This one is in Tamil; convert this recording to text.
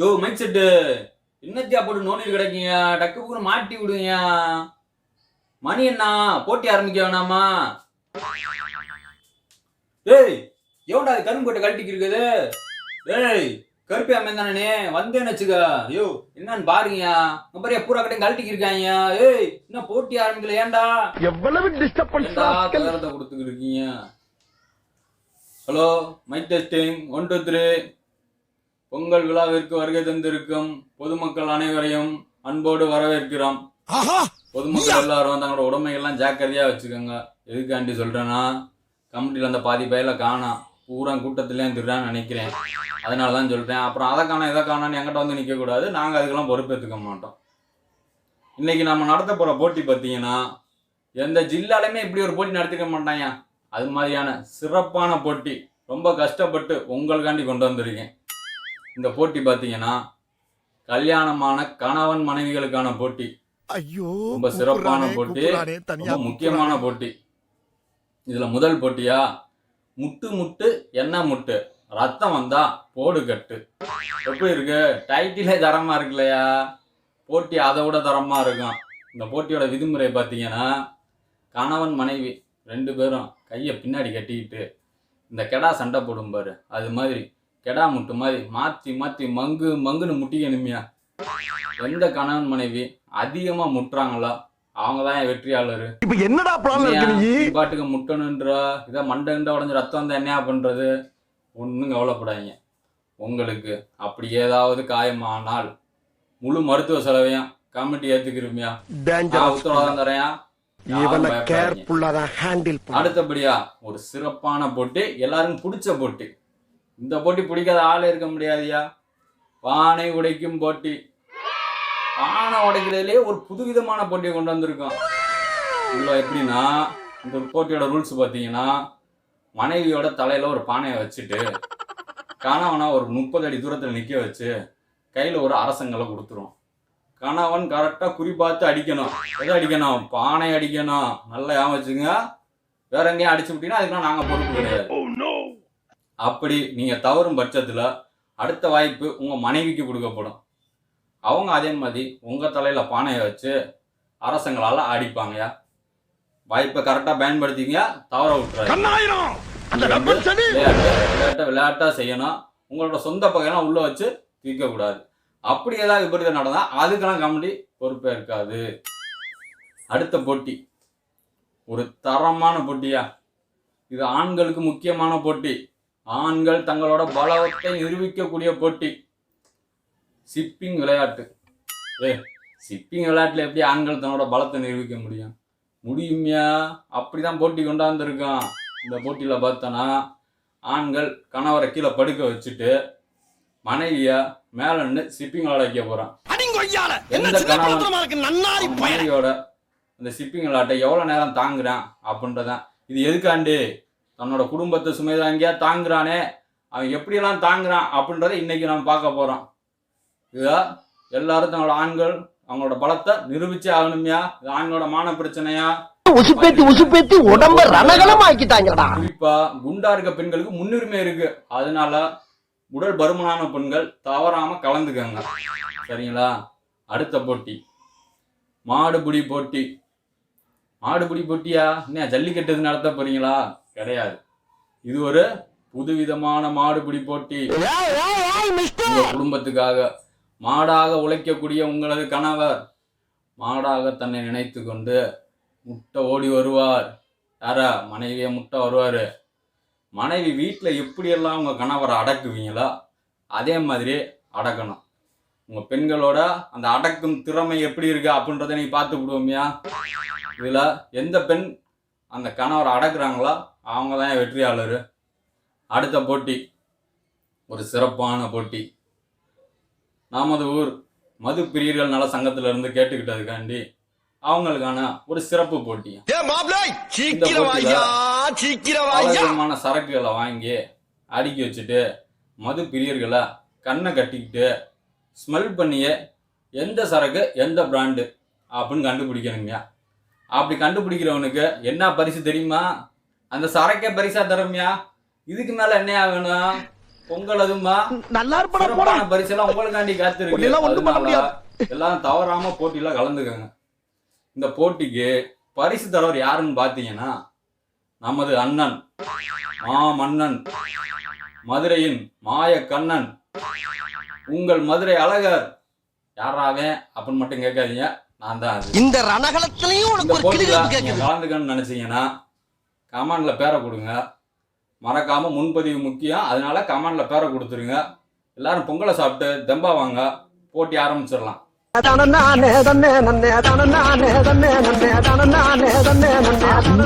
யோ மைக் செட்டு என்னத்தியா போட்டு நோண்டிட்டு கிடைக்கீங்க? டக்கு புக்குன்னு மாட்டி விடுங்க மணி என்ன போட்டி ஆரம்பிக்க வேணாமா? ஏய் எவன்டா அது கரும்பு போட்டு கழட்டிக்கு இருக்குது? ஏய் கருப்பி அம்மன் தானே வந்தேன்னு வச்சுக்க. ஐயோ என்னன்னு பாருங்க இங்க பாரு கட்டையும் கழட்டிக்கு இருக்காங்க ஏய் என்ன போட்டி ஆரம்பிக்கல ஏன்டா? எவ்வளவு டிஸ்டர்பன்ஸ் ஏன்டா துயரத்தை கொடுத்துக்கிட்டு இருக்கீங்க. Hello mike testing one two three Pongal விழாவிற்கு வருகை தந்திருக்கும் பொதுமக்கள் அனைவரையும் அன்போடு வரவேற்கிறோம். பொதுமக்கள் எல்லாரும் தங்களோட உடைமைகள்லாம் ஜாக்கிரதையா வச்சுக்கோங்க. எதுக்காண்டி சொல்றேன்னா கமிட்டியில் அந்த பாதி பயில காணாம் பூரா கூட்டத்திலேயும் திருடான்னு நினைக்கிறேன். அதனால தான் சொல்றேன். அப்புறம் அதை காணோம் இதை காணான்னு எங்கிட்ட வந்து நிற்க கூடாது நாங்கள் அதுக்கெல்லாம் பொறுப்பேற்றுக்க மாட்டோம். இன்னைக்கு நம்ம நடத்த போற போட்டி பார்த்தீங்கன்னா எந்த ஜில்லாலையுமே இப்படி ஒரு போட்டி நடத்திக்க மாட்டாங்க. அது மாதிரியான சிறப்பான போட்டி. ரொம்ப கஷ்டப்பட்டு உங்களுக்காண்டி கொண்டு வந்திருக்கேன். இந்த போட்டி பார்த்தீங்கன்னா கல்யாணமான கணவன் மனைவிகளுக்கான போட்டி. ஐயோ ரொம்ப சிறப்பான போட்டி, ரொம்ப முக்கியமான போட்டி. இதுல முதல் போட்டியா முட்டு முட்டு எண்ணெய் முட்டு? ரத்தம் வந்தா போடு கட்டு. எப்படி இருக்கு? டைட்டிலே தரமா இருக்கு இல்லையா போட்டி அதை விட தரமா இருக்கும். இந்த போட்டியோட விதிமுறை பார்த்தீங்கன்னா கணவன் மனைவி ரெண்டு பேரும் கையை பின்னாடி கட்டிக்கிட்டு இந்த கெடா சண்டை போடும் பாரு. அது மாதிரி கெடா முட்டு மாதிரி மாத்தி மாத்தி மங்கு மங்குன்னு முட்டிக்கணுமியா எந்த கணவன் மனைவி அதிகமா முட்டுறாங்களோ அவங்க தான் வெற்றியாளர். இப்ப என்னடா நீ? பாட்டுக்கு முட்டணுன்றா? இதை மண்டை உடஞ்ச ரத்தம் வந்து என்னையா பண்றது? ஒன்றும் கவலைப்படாதீங்க. உங்களுக்கு அப்படி ஏதாவது காயமானால் முழு மருத்துவ செலவையும் கமிட்டி ஏத்துக்கிறோமியா உத்தரவாதம் தான் பண்ணு. அடுத்தபடியா ஒரு சிறப்பான போட்டி எல்லாருக்கும் பிடிச்ச போட்டி. இந்த போட்டி பிடிக்காத ஆள் இருக்க முடியாதுயா? பானை உடைக்கும் போட்டி. பானை உடைக்கிறதுலேயே ஒரு புதுவிதமான போட்டியை கொண்டு வந்திருக்கோம். இதுல எப்படின்னா இந்த போட்டியோட ரூல்ஸ் பார்த்தீங்கன்னா மனைவியோட தலையில் ஒரு பானையை வச்சுட்டு கணவனை ஒரு முப்பது அடி தூரத்தில் நிற்க வச்சு கையில் ஒரு அரசங்களை கொடுத்துரும். கணவன் கரெக்டாக குறிப்பாத்து அடிக்கணும். எதை அடிக்கணும்? பானை அடிக்கணும். நல்லா ஏன் வச்சுங்க வேற எங்கேயும் அடிச்சு விட்டீங்கன்னா அதுக்கெல்லாம் நாங்கள் பொறுப்பு கிடையாது. அப்படி நீங்கள் தவறும் பட்சத்தில் அடுத்த வாய்ப்பு உங்கள் மனைவிக்கு கொடுக்கப்படும். அவங்க அதே மாதிரி உங்கள் தலையில் பானையை வச்சு அரசங்களால் அடிப்பாங்கயா? வாய்ப்பை கரெக்டாக பயன்படுத்திங்க தவற செடி! விளையாட்டு விளையாட்டை விளையாட்டா செய்யணும். உங்களோட சொந்த பகையெல்லாம் உள்ள வச்சு தீர்க்க கூடாது. அப்படி ஏதாவது விபரீதம் நடந்தா அதுக்கெல்லாம் கமிட்டி பொறுப்பே இருக்காது. அடுத்த போட்டி. ஒரு தரமான போட்டியா? இது ஆண்களுக்கு முக்கியமான போட்டி. ஆண்கள் தங்களோட பலவத்தை நிரூபிக்கக்கூடிய போட்டி. சிப்பிங் விளையாட்டு. ஏ சிப்பிங் விளையாட்டுல எப்படி ஆண்கள் தன்னோட பலத்தை நிரூபிக்க முடியும்? முடியுமியா? அப்படிதான் போட்டி கொண்டாந்துருக்கான். இந்த போட்டியில பார்த்தோன்னா ஆண்கள் கணவரை கீழே படுக்க வச்சுட்டு மனைவிய மேல நின்று சிப்பிங் விளையாட வைக்க போறான். அடிங்கொய்யால எந்த கணவன் மனைவியோட அந்த சிப்பிங் விளையாட்டை எவ்வளவு நேரம் தாங்குறான் அப்படின்றதான். இது எதுக்காண்டு? தன்னோட குடும்பத்தை சுமைதாங்கியா தாங்குறானே? அவன் எப்படியெல்லாம் தாங்குறான் அப்படின்றத இன்னைக்கு நம்ம பார்க்க போறோம். இதா எல்லாரும் தங்களோட ஆண்கள் அவங்களோட பலத்தை நிரூபிச்சே ஆகணும்யா? இது ஆண்களோட மான பிரச்சனையா? உசுப்பேத்தி உசுப்பேத்தி உடம்ப ரணகலம் ஆக்கிட்டாங்கடா குறிப்பா குண்டா இருக்க பெண்களுக்கு முன்னுரிமை இருக்கு. அதனால உடல் பருமனான பெண்கள் தவறாம கலந்துக்கங்க. சரிங்களா? அடுத்த போட்டி. மாடுபிடி போட்டி. மாடுபிடி போட்டியா? என்ன ஜல்லிக்கட்டு நடத்த போறீங்களா? கிடையாது. இது ஒரு புதுவிதமான மாடுபிடி போட்டி. உங்க குடும்பத்துக்காக மாடாக உழைக்கக்கூடிய உங்களது கணவர் மாடாக தன்னை நினைத்து கொண்டு முட்டை ஓடி வருவார். யாரா மனைவியை முட்டை வருவார். மனைவி வீட்டில் எப்படியெல்லாம் உங்கள் கணவரை அடக்குவீங்களோ அதே மாதிரி அடக்கணும். உங்கள் பெண்களோட அந்த அடக்கும் திறமை எப்படி இருக்கு அப்படின்றத நீங்கள் பார்த்து விடுவோமியா இதில் எந்த பெண் அந்த கணவரை அடக்குறாங்களோ அவங்க தான் வெற்றியாளர். அடுத்த போட்டி ஒரு சிறப்பான போட்டி. நமது ஊர் மது பிரியர்கள் நல சங்கத்துல இருந்து கேட்டுக்கிட்டதுக்காண்டி அவங்களுக்கான ஒரு சிறப்பு போட்டி. விதமான சரக்குகளை வாங்கி அடுக்கி வச்சுட்டு மது பிரியர்களை கண்ணை கட்டிக்கிட்டு ஸ்மெல் பண்ணியே எந்த சரக்கு எந்த பிராண்டு அப்படின்னு கண்டுபிடிக்கணுங்க அப்படி கண்டுபிடிக்கிறவனுக்கு என்ன பரிசு தெரியுமா? அந்த சரக்கே பரிசா தரும்யா? இதுக்கு மேல என்னையா வேணும்? பொங்கல் அதுமா? நல்லா இருப்படா போடா. சிறப்பான பரிசெல்லாம் உங்களுக்காண்டி காத்திருக்கு. எல்லாரும் தவறாம போட்டியில கலந்துக்கங்க. இந்த போட்டிக்கு பரிசு தரவர் யாருன்னு பாத்தீங்கன்னா நமது அண்ணன் மாமன்னன் மதுரையின் மாய கண்ணன் உங்கள் மதுரை அழகர். யாராவே அப்படின்னு மட்டும் கேட்காதீங்க. நான் தான் இந்த ரணகலத்திலையும் உனக்கு ஒரு நீங்க கேக்குது. கலந்துக்கணும்னு நினைச்சீங்கன்னா கமெண்ட்ல பேரை கொடுங்க. மறக்காம முன்பதிவு முக்கியம். அதனால கமெண்ட்ல பேரை கொடுத்துருங்க. எல்லாரும் பொங்கலை சாப்பிட்டு தெம்பா வாங்க. போட்டி ஆரம்பிச்சிடலாம். தானே தானே தானே தானே தானே தானே தானே தானே